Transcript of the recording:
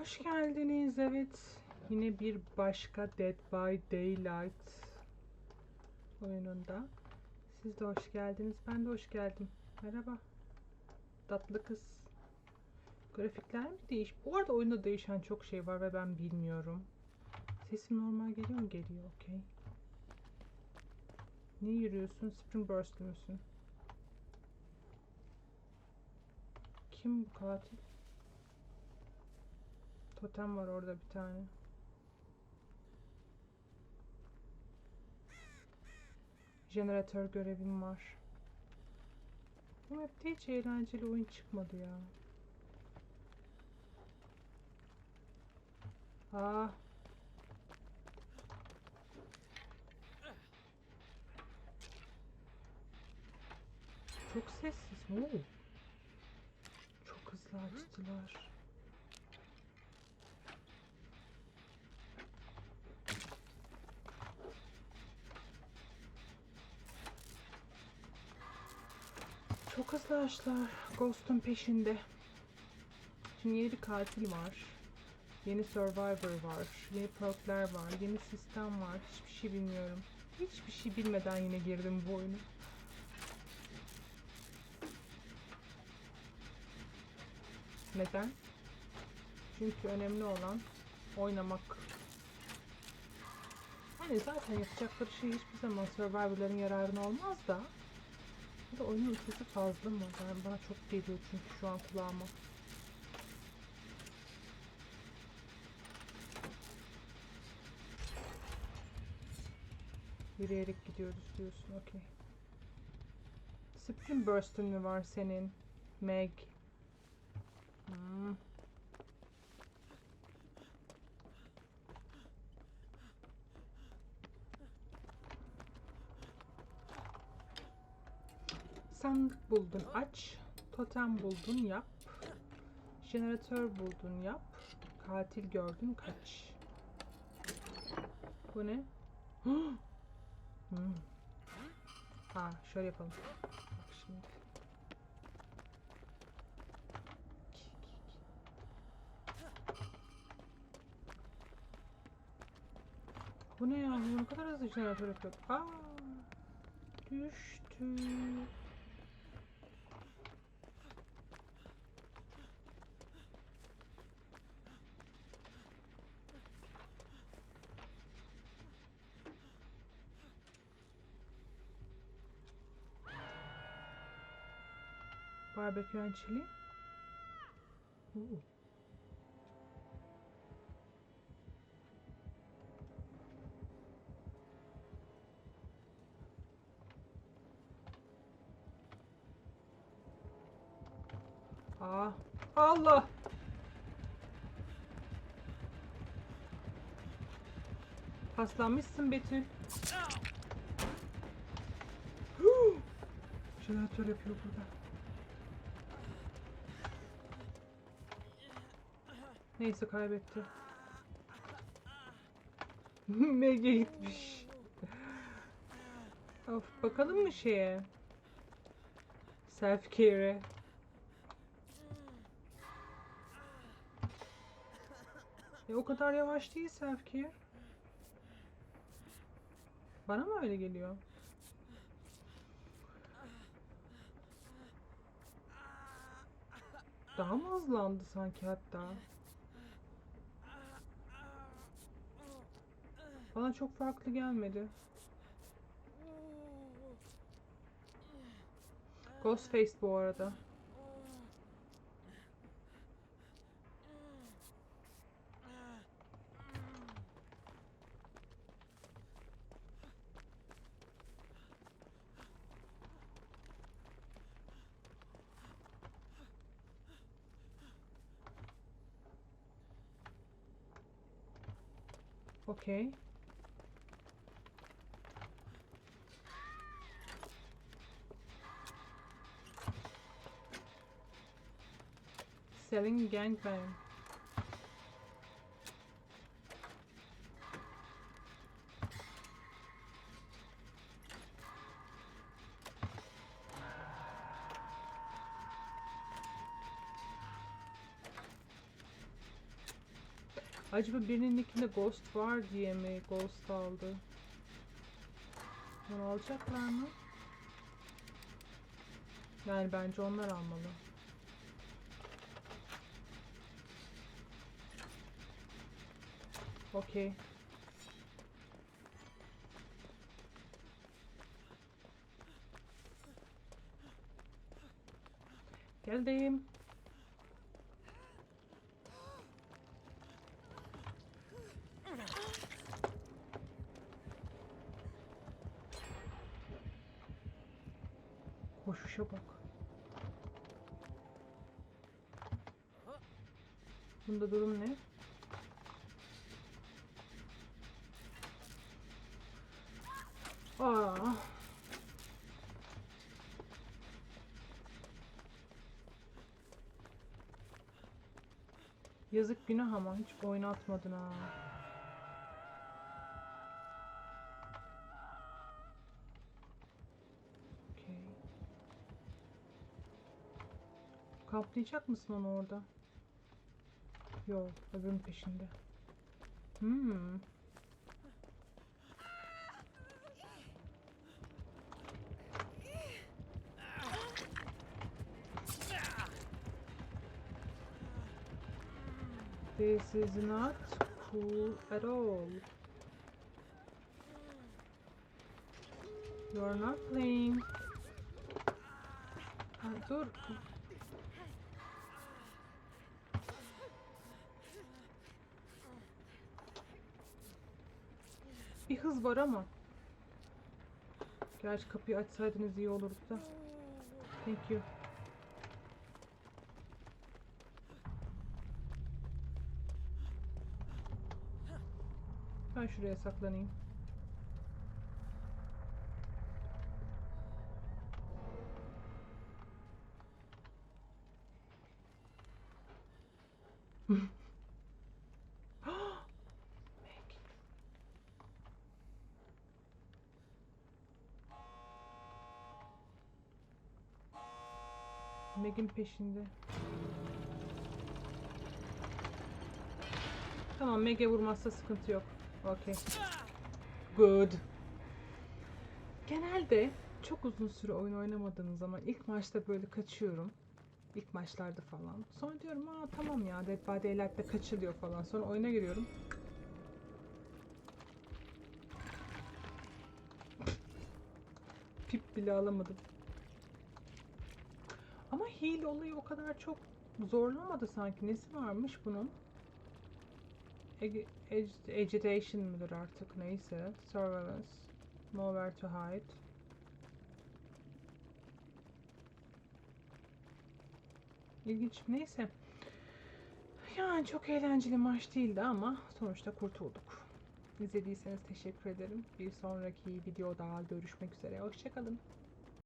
Hoş geldiniz. Evet. Yine bir başka Dead by Daylight oyununda. Siz de hoş geldiniz. Ben de hoş geldim. Merhaba. Tatlı kız. Grafikler mi değiş? Bu arada oyunda değişen çok şey var ve ben bilmiyorum. Sesim normal geliyor mu? Geliyor. Okey. Niye yürüyorsun? Spring Burst'lü müsün? Kim bu katil? Totem var orada bir tane. Jeneratör görevim var. Bu map'te hiç eğlenceli oyun çıkmadı ya. Aa. Çok sessiz. Oo. Çok hızlı açtılar. Açtılar. Ghost'un peşinde. Şimdi yeni bir katil var. Yeni Survivor var. Yeni perkler var. Yeni sistem var. Hiçbir şey bilmiyorum. Hiçbir şey bilmeden yine girdim bu oyuna. Neden? Çünkü önemli olan oynamak. Hani zaten yapacakları şey hiçbir zaman Survivor'ların yararına olmaz da. De oyunun sesi fazla mı? Yani bana çok geliyor çünkü şu an kulağıma. Yürüyerek gidiyoruz diyorsun. Okey. Spring Burst'ün mü var senin? Meg. Hmm. Sandık buldun aç. Totem buldun yap. Jeneratör buldun yap. Katil gördün kaç. Bu ne? hmm. Ha şöyle yapalım. Bak şimdi. Bu ne ya? Bu ne kadar hızlı jeneratör yapıyor. Aa, düştü. Barbekü and chili. Ooh. Aa, Allah. Paslanmışsın Betül. Jeneratör yapıyor burada. Neyse kaybetti. Meg'e gitmiş. Of bakalım mı şeye? Self care'e. E o kadar yavaş değil self care. Bana mı öyle geliyor? Daha mı hızlandı sanki hatta? Bana çok farklı gelmedi. Ghostface bu arada. Okey. Selling gangbang. Acaba birinin nickinde Ghost var diye mi Ghost aldı? Onu alacaklar mı? Yani bence onlar almalı. Okey. Geldim. Koşuşa bak. Bunda durum ne? Aa. Yazık günah ama hiç oynatmadın ha. Okey. Kaplayacak mısın onu orada? Yok, öbürünün peşinde. Hmm. This is not cool at all. You're not playing. Ha, dur. Bir hız var ama. Gerçi kapıyı açsaydınız iyi olurdu da. Thank you. Ben şuraya saklanayım. Meg. Meg'in peşinde. Tamam Meg'e vurmazsa sıkıntı yok. Okey. Good. Genelde çok uzun süre oyun oynamadığınız zaman ilk maçta böyle kaçıyorum. İlk maçlarda falan. Sonra diyorum aa tamam ya Dead by Daylight'ta kaçılıyor falan. Sonra oyuna giriyorum. Pip bile alamadım. Ama heal olayı o kadar çok zorlamadı sanki. Nesi varmış bunun? Ag- ag- agitation mıdır artık neyse. Surveillance. Nowhere to hide. İlginç. Neyse. Yani çok eğlenceli maç değildi ama sonuçta kurtulduk. İzlediyseniz teşekkür ederim. Bir sonraki videoda görüşmek üzere. Hoşçakalın.